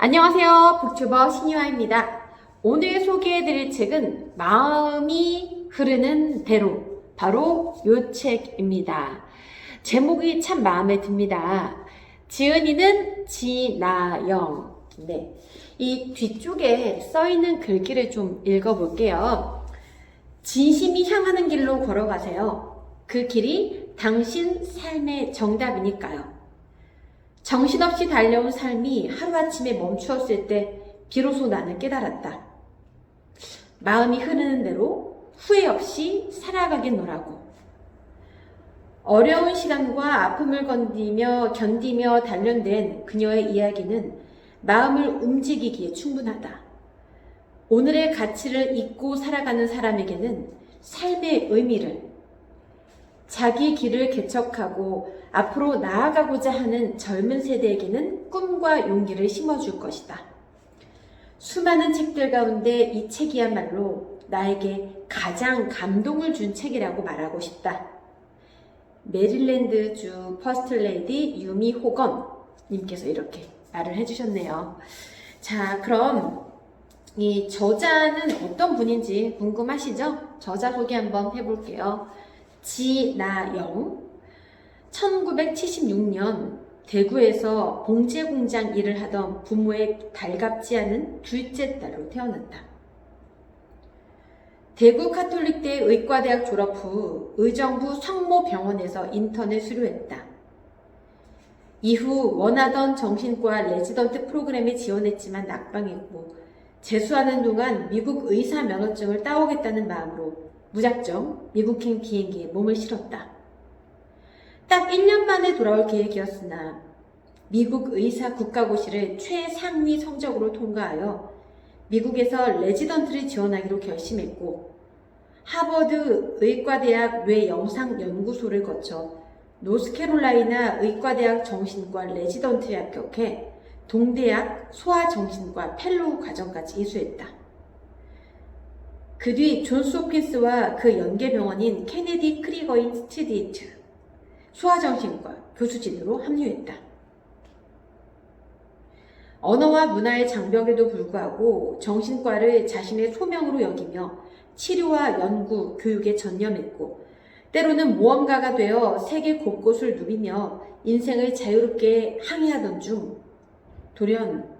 안녕하세요. 북튜버 신유아입니다. 오늘 소개해드릴 책은 마음이 흐르는 대로 바로 요 책입니다. 제목이 참 마음에 듭니다. 지은이는 지나영. 네. 이 뒤쪽에 써 있는 글귀를 좀 읽어볼게요. 진심이 향하는 길로 걸어가세요. 그 길이 당신 삶의 정답이니까요. 정신없이 달려온 삶이 하루아침에 멈추었을 때 비로소 나는 깨달았다. 마음이 흐르는 대로 후회 없이 살아가겠노라고. 어려운 시간과 아픔을 건디며 견디며 단련된 그녀의 이야기는 마음을 움직이기에 충분하다. 오늘의 가치를 잊고 살아가는 사람에게는 삶의 의미를 자기 길을 개척하고 앞으로 나아가고자 하는 젊은 세대에게는 꿈과 용기를 심어줄 것이다. 수많은 책들 가운데 이 책이야말로 나에게 가장 감동을 준 책이라고 말하고 싶다. 메릴랜드주 퍼스트레이디 유미 호건 님께서 이렇게 말을 해주셨네요. 자, 그럼 이 저자는 어떤 분인지 궁금하시죠? 저자 소개 한번 해볼게요. 지나영. 1976년 대구에서 봉제 공장 일을 하던 부모의 달갑지 않은 둘째 딸로 태어났다. 대구 카톨릭대 의과대학 졸업 후 의정부 성모병원에서 인턴을 수료했다. 이후 원하던 정신과 레지던트 프로그램에 지원했지만 낙방했고 재수하는 동안 미국 의사 면허증을 따오겠다는 마음으로 무작정 미국행 비행기에 몸을 실었다. 딱 1년 만에 돌아올 계획이었으나 미국 의사 국가고시를 최상위 성적으로 통과하여 미국에서 레지던트를 지원하기로 결심했고 하버드 의과대학 뇌영상연구소를 거쳐 노스캐롤라이나 의과대학 정신과 레지던트에 합격해 동대학 소아정신과 펠로우 과정까지 이수했다. 그 뒤 존스 호킨스와 그 연계병원인 케네디 크리거 인스티튜트 소아정신과 교수진으로 합류했다. 언어와 문화의 장벽에도 불구하고 정신과를 자신의 소명으로 여기며 치료와 연구, 교육에 전념했고 때로는 모험가가 되어 세계 곳곳을 누비며 인생을 자유롭게 항해하던 중 돌연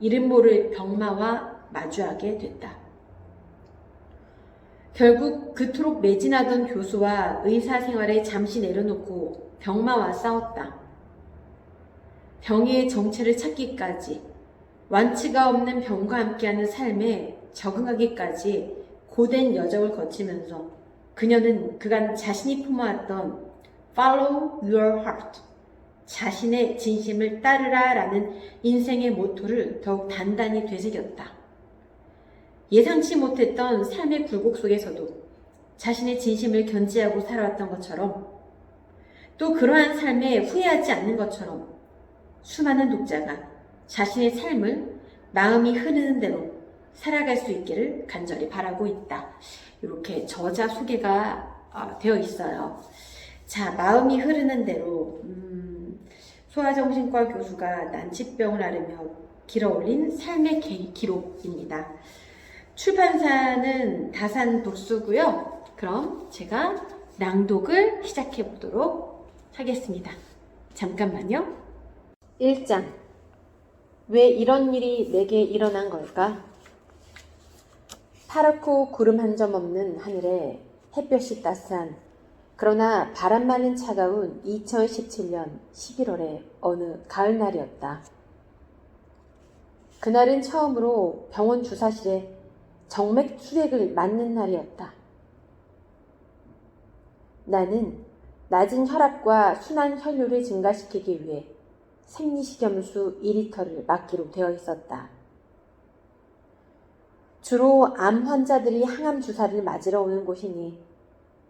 이름 모를 병마와 마주하게 됐다. 결국 그토록 매진하던 교수와 의사 생활을 잠시 내려놓고 병마와 싸웠다. 병의 정체를 찾기까지 완치가 없는 병과 함께하는 삶에 적응하기까지 고된 여정을 거치면서 그녀는 그간 자신이 품어왔던 Follow Your Heart 자신의 진심을 따르라 라는 인생의 모토를 더욱 단단히 되새겼다. 예상치 못했던 삶의 굴곡 속에서도 자신의 진심을 견지하고 살아왔던 것처럼 또 그러한 삶에 후회하지 않는 것처럼 수많은 독자가 자신의 삶을 마음이 흐르는 대로 살아갈 수 있기를 간절히 바라고 있다. 이렇게 저자 소개가 어, 되어 있어요. 자, 마음이 흐르는 대로 음, 소아정신과 교수가 난치병을 앓으며 길어올린 삶의 기록입니다. 출판사는 다산 독수고요. 그럼 제가 낭독을 시작해 보도록 하겠습니다. 잠깐만요. 1장 왜 이런 일이 내게 일어난 걸까? 파랗고 구름 한 점 없는 하늘에 햇볕이 따스한 그러나 바람만은 차가운 2017년 11월의 어느 가을날이었다. 그날은 처음으로 병원 주사실에 정맥 수액을 맞는 날이었다. 나는 낮은 혈압과 순환 혈류를 증가시키기 위해 생리식염수 2리터를 맞기로 되어 있었다. 주로 암 환자들이 항암 주사를 맞으러 오는 곳이니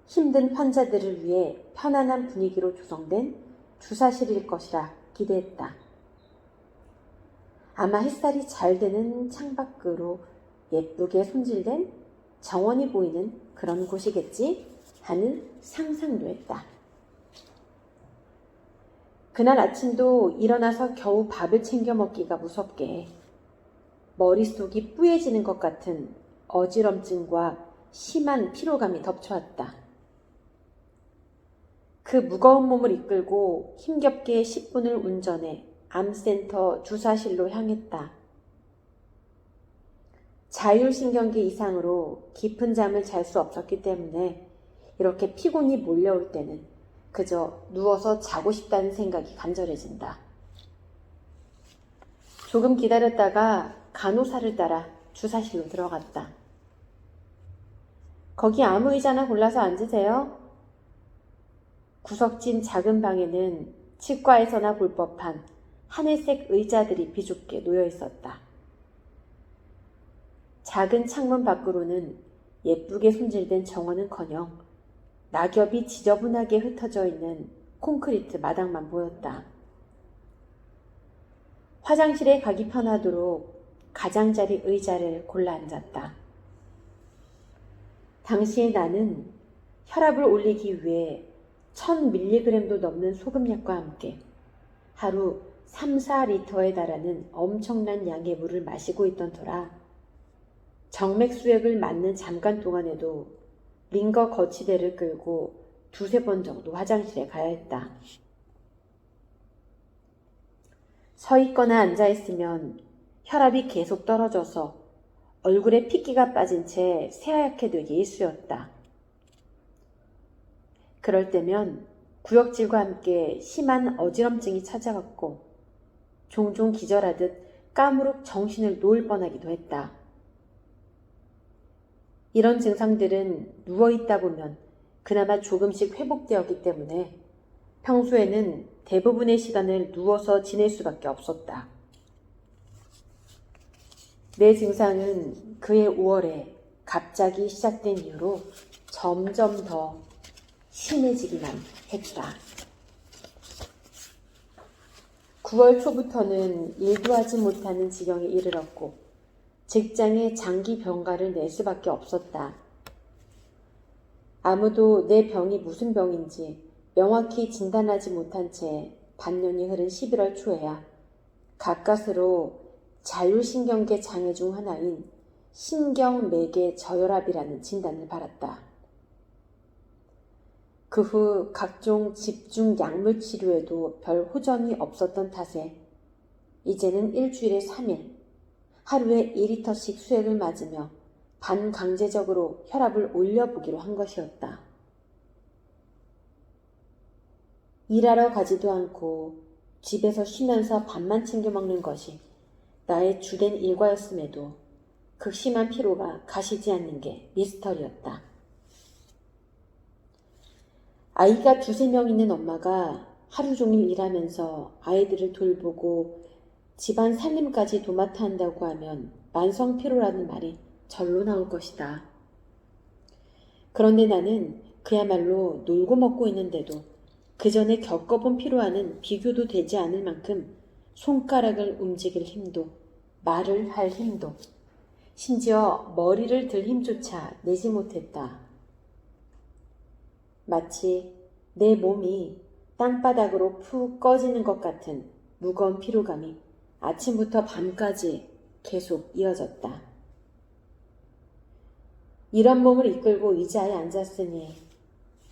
힘든 환자들을 위해 편안한 분위기로 조성된 주사실일 것이라 기대했다. 아마 햇살이 잘 드는 창밖으로 예쁘게 손질된 정원이 보이는 그런 곳이겠지 하는 상상도 했다. 그날 아침도 일어나서 겨우 밥을 챙겨 먹기가 무섭게 머릿속이 뿌얘지는 것 같은 어지럼증과 심한 피로감이 덮쳐왔다. 그 무거운 몸을 이끌고 힘겹게 10분을 운전해 암센터 주사실로 향했다. 자율신경계 이상으로 깊은 잠을 잘 수 없었기 때문에 이렇게 피곤이 몰려올 때는 그저 누워서 자고 싶다는 생각이 간절해진다. 조금 기다렸다가 간호사를 따라 주사실로 들어갔다. 거기 아무 의자나 골라서 앉으세요. 구석진 작은 방에는 치과에서나 볼 법한 하늘색 의자들이 비좁게 놓여 있었다. 작은 창문 밖으로는 예쁘게 손질된 정원은커녕 낙엽이 지저분하게 흩어져 있는 콘크리트 마당만 보였다. 화장실에 가기 편하도록 가장자리 의자를 골라 앉았다. 당시에 나는 혈압을 올리기 위해 1000mg도 넘는 소금약과 함께 하루 3, 4리터에 달하는 엄청난 양의 물을 마시고 있던 터라 정맥 수액을 맞는 잠깐 동안에도 링거 거치대를 끌고 두세 번 정도 화장실에 가야 했다. 서 있거나 앉아 있으면 혈압이 계속 떨어져서 얼굴에 핏기가 빠진 채 새하얗게 되기 일쑤였다. 그럴 때면 구역질과 함께 심한 어지럼증이 찾아왔고 종종 기절하듯 까무룩 정신을 놓을 뻔하기도 했다. 이런 증상들은 누워있다 보면 그나마 조금씩 회복되었기 때문에 평소에는 대부분의 시간을 누워서 지낼 수밖에 없었다. 내 증상은 그해 5월에 갑자기 시작된 이후로 점점 더 심해지기만 했다. 9월 초부터는 일도 하지 못하는 지경에 이르렀고 직장에 장기 병가를 낼 수밖에 없었다. 아무도 내 병이 무슨 병인지 명확히 진단하지 못한 채 반년이 흐른 11월 초에야 가까스로 자율신경계 장애 중 하나인 신경매개 저혈압이라는 진단을 받았다. 그 후 각종 집중 약물 치료에도 별 호전이 없었던 탓에 이제는 일주일에 3일, 하루에 2리터씩 수액을 맞으며 반강제적으로 혈압을 올려보기로 한 것이었다. 일하러 가지도 않고 집에서 쉬면서 밥만 챙겨 먹는 것이 나의 주된 일과였음에도 극심한 피로가 가시지 않는 게 미스터리였다. 아이가 두세 명 있는 엄마가 하루 종일 일하면서 아이들을 돌보고 집안 살림까지 도맡아 한다고 하면 만성 피로라는 말이 절로 나올 것이다. 그런데 나는 그야말로 놀고 먹고 있는데도 그 전에 겪어본 피로와는 비교도 되지 않을 만큼 손가락을 움직일 힘도, 말을 할 힘도, 심지어 머리를 들 힘조차 내지 못했다. 마치 내 몸이 땅바닥으로 푹 꺼지는 것 같은 무거운 피로감이 아침부터 밤까지 계속 이어졌다. 이런 몸을 이끌고 의자에 앉았으니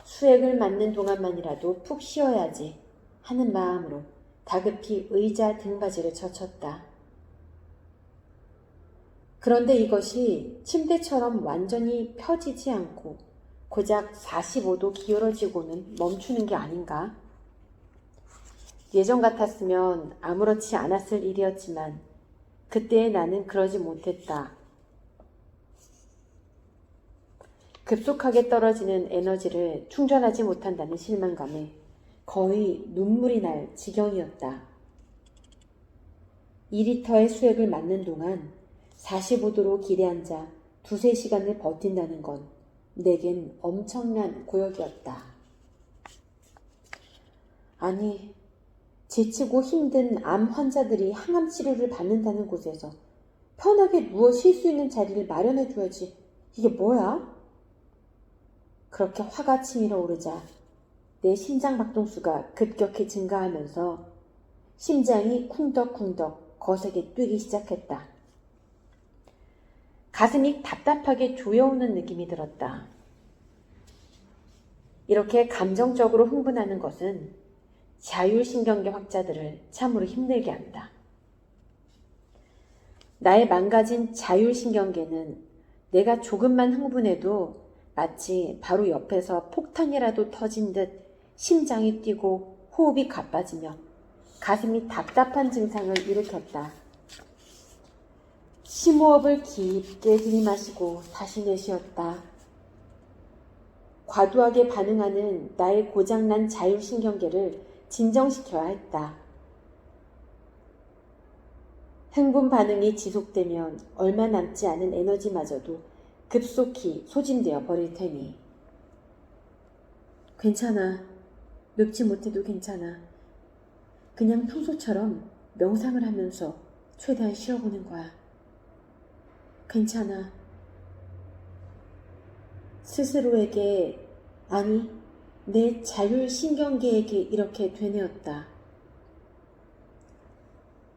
수액을 맞는 동안만이라도 푹 쉬어야지 하는 마음으로 다급히 의자 등받이를 젖혔다. 그런데 이것이 침대처럼 완전히 펴지지 않고 고작 45도 기울어지고는 멈추는 게 아닌가? 예전 같았으면 아무렇지 않았을 일이었지만 그때의 나는 그러지 못했다. 급속하게 떨어지는 에너지를 충전하지 못한다는 실망감에 거의 눈물이 날 지경이었다. 2리터의 수액을 맞는 동안 45도로 길에 앉아 두세 시간을 버틴다는 건 내겐 엄청난 고역이었다. 아니, 지치고 힘든 암 환자들이 항암 치료를 받는다는 곳에서 편하게 누워 쉴 수 있는 자리를 마련해 줘야지. 이게 뭐야? 그렇게 화가 치밀어 오르자 내 심장 박동수가 급격히 증가하면서 심장이 쿵덕쿵덕 거세게 뛰기 시작했다. 가슴이 답답하게 조여오는 느낌이 들었다. 이렇게 감정적으로 흥분하는 것은 자율신경계 확자들을 참으로 힘들게 한다. 나의 망가진 자율신경계는 내가 조금만 흥분해도 마치 바로 옆에서 폭탄이라도 터진 듯 심장이 뛰고 호흡이 가빠지며 가슴이 답답한 증상을 일으켰다. 심호흡을 깊게 들이마시고 다시 내쉬었다. 과도하게 반응하는 나의 고장난 자율신경계를 진정시켜야 했다. 흥분 반응이 지속되면 얼마 남지 않은 에너지마저도 급속히 소진되어 버릴 테니. 괜찮아. 늙지 못해도 괜찮아. 그냥 평소처럼 명상을 하면서 최대한 쉬어보는 거야. 괜찮아. 스스로에게, 아니, 내 자율신경계에게 이렇게 되뇌었다.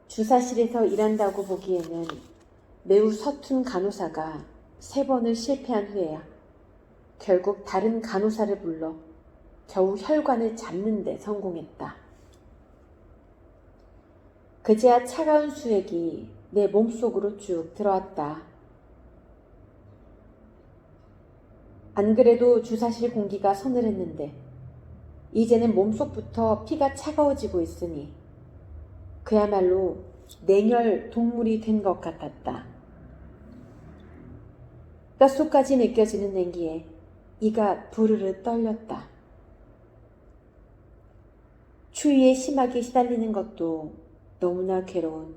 주사실에서 일한다고 보기에는 매우 서툰 간호사가 세 번을 실패한 후에야 결국 다른 간호사를 불러 겨우 혈관을 잡는 데 성공했다. 그제야 차가운 수액이 내 몸속으로 쭉 들어왔다. 안 그래도 주사실 공기가 서늘했는데 이제는 몸속부터 피가 차가워지고 있으니 그야말로 냉혈 동물이 된 것 같았다. 뼛속까지 느껴지는 냉기에 이가 부르르 떨렸다. 추위에 심하게 시달리는 것도 너무나 괴로운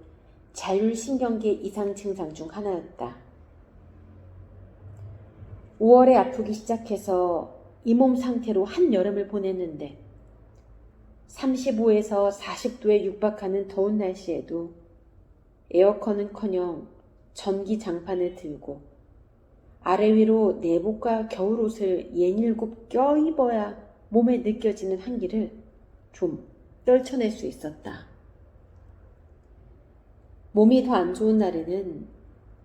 자율신경계 이상 증상 중 하나였다. 5월에 아프기 시작해서 이 몸 상태로 한여름을 보냈는데 35에서 40도에 육박하는 더운 날씨에도 에어컨은 커녕 전기 장판을 들고 아래 위로 내복과 겨울옷을 예닐곱 껴입어야 몸에 느껴지는 한기를 좀 떨쳐낼 수 있었다. 몸이 더 안 좋은 날에는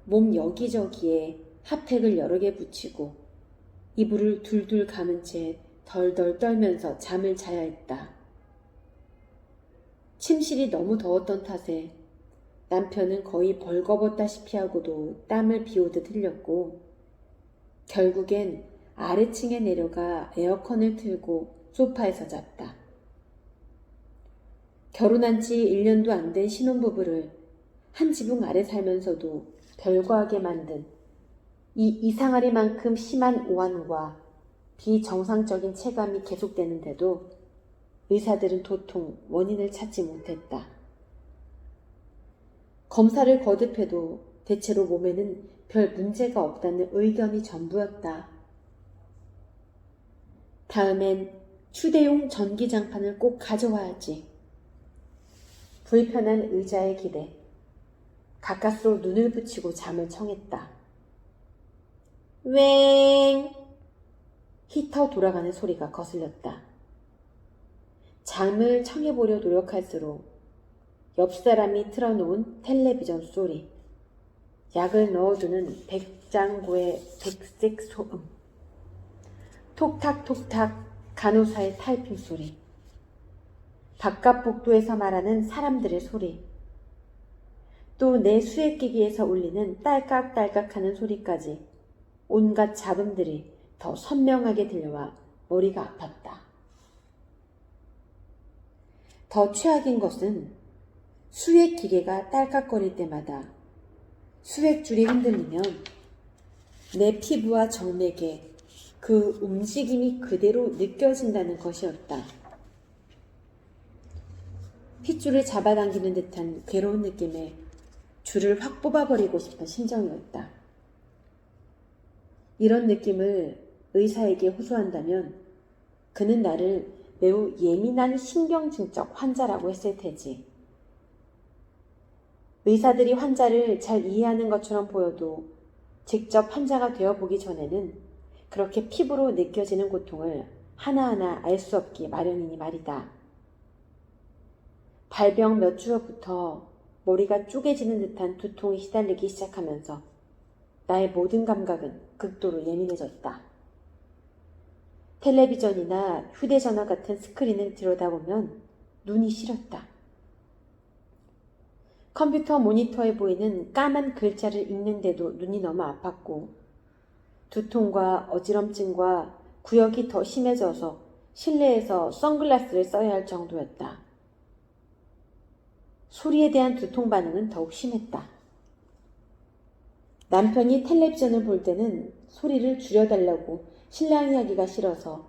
몸 여기저기에 핫팩을 여러 개 붙이고 이불을 둘둘 감은 채 덜덜 떨면서 잠을 자야 했다. 침실이 너무 더웠던 탓에 남편은 거의 벌거벗다시피 하고도 땀을 비오듯 흘렸고 결국엔 아래층에 내려가 에어컨을 틀고 소파에서 잤다. 결혼한 지 1년도 안 된 신혼부부를 한 지붕 아래 살면서도 별거하게 만든 이 이상하리만큼 심한 오한과 비정상적인 체감이 계속되는데도 의사들은 도통 원인을 찾지 못했다. 검사를 거듭해도 대체로 몸에는 별 문제가 없다는 의견이 전부였다. 다음엔 휴대용 전기장판을 꼭 가져와야지. 불편한 의자에 기대 가까스로 눈을 붙이고 잠을 청했다. 웽! 히터 돌아가는 소리가 거슬렸다. 잠을 청해보려 노력할수록 옆 사람이 틀어놓은 텔레비전 소리, 약을 넣어두는 백장고의 백색 소음, 톡탁톡탁 간호사의 타이핑 소리, 바깥 복도에서 말하는 사람들의 소리, 또 내 수액기기에서 울리는 딸깍딸깍하는 소리까지 온갖 잡음들이 더 선명하게 들려와 머리가 아팠다. 더 최악인 것은 수액 기계가 딸깍거릴 때마다 수액줄이 흔들리면 내 피부와 정맥에 그 움직임이 그대로 느껴진다는 것이었다. 핏줄을 잡아당기는 듯한 괴로운 느낌에 줄을 확 뽑아버리고 싶은 심정이었다. 이런 느낌을 의사에게 호소한다면 그는 나를 매우 예민한 신경증적 환자라고 했을 테지. 의사들이 환자를 잘 이해하는 것처럼 보여도 직접 환자가 되어 보기 전에는 그렇게 피부로 느껴지는 고통을 하나하나 알 수 없기 마련이니 말이다. 발병 몇 주 후부터 머리가 쪼개지는 듯한 두통이 시달리기 시작하면서 나의 모든 감각은 극도로 예민해졌다. 텔레비전이나 휴대전화 같은 스크린을 들여다보면 눈이 시렸다. 컴퓨터 모니터에 보이는 까만 글자를 읽는데도 눈이 너무 아팠고 두통과 어지럼증과 구역이 더 심해져서 실내에서 선글라스를 써야 할 정도였다. 소리에 대한 두통 반응은 더욱 심했다. 남편이 텔레비전을 볼 때는 소리를 줄여달라고 신랑이 하기가 싫어서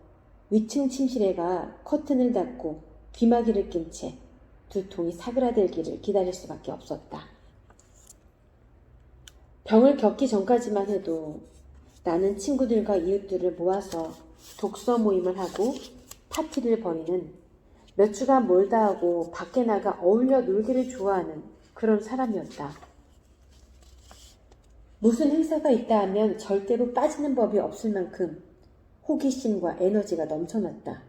위층 침실에 가 커튼을 닫고 귀마개를 낀 채 두통이 사그라들기를 기다릴 수밖에 없었다. 병을 겪기 전까지만 해도 나는 친구들과 이웃들을 모아서 독서 모임을 하고 파티를 벌이는 몇 주간 몰다 하고 밖에 나가 어울려 놀기를 좋아하는 그런 사람이었다. 무슨 행사가 있다 하면 절대로 빠지는 법이 없을 만큼 호기심과 에너지가 넘쳐났다.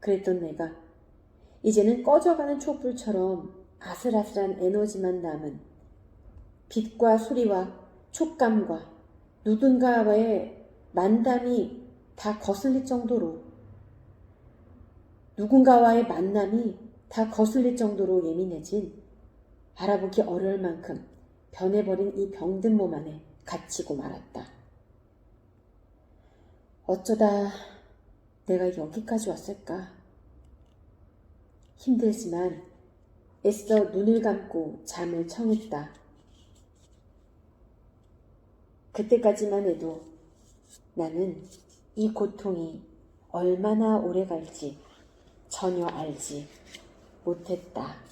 그랬던 내가 이제는 꺼져가는 촛불처럼 아슬아슬한 에너지만 남은 빛과 소리와 촉감과 누군가와의 만담이 다 거슬릴 정도로 누군가와의 만남이 다 거슬릴 정도로 예민해진 알아보기 어려울 만큼 변해버린 이 병든 몸 안에 갇히고 말았다. 어쩌다 내가 여기까지 왔을까? 힘들지만 애써 눈을 감고 잠을 청했다. 그때까지만 해도 나는 이 고통이 얼마나 오래 갈지 전혀 알지 못했다.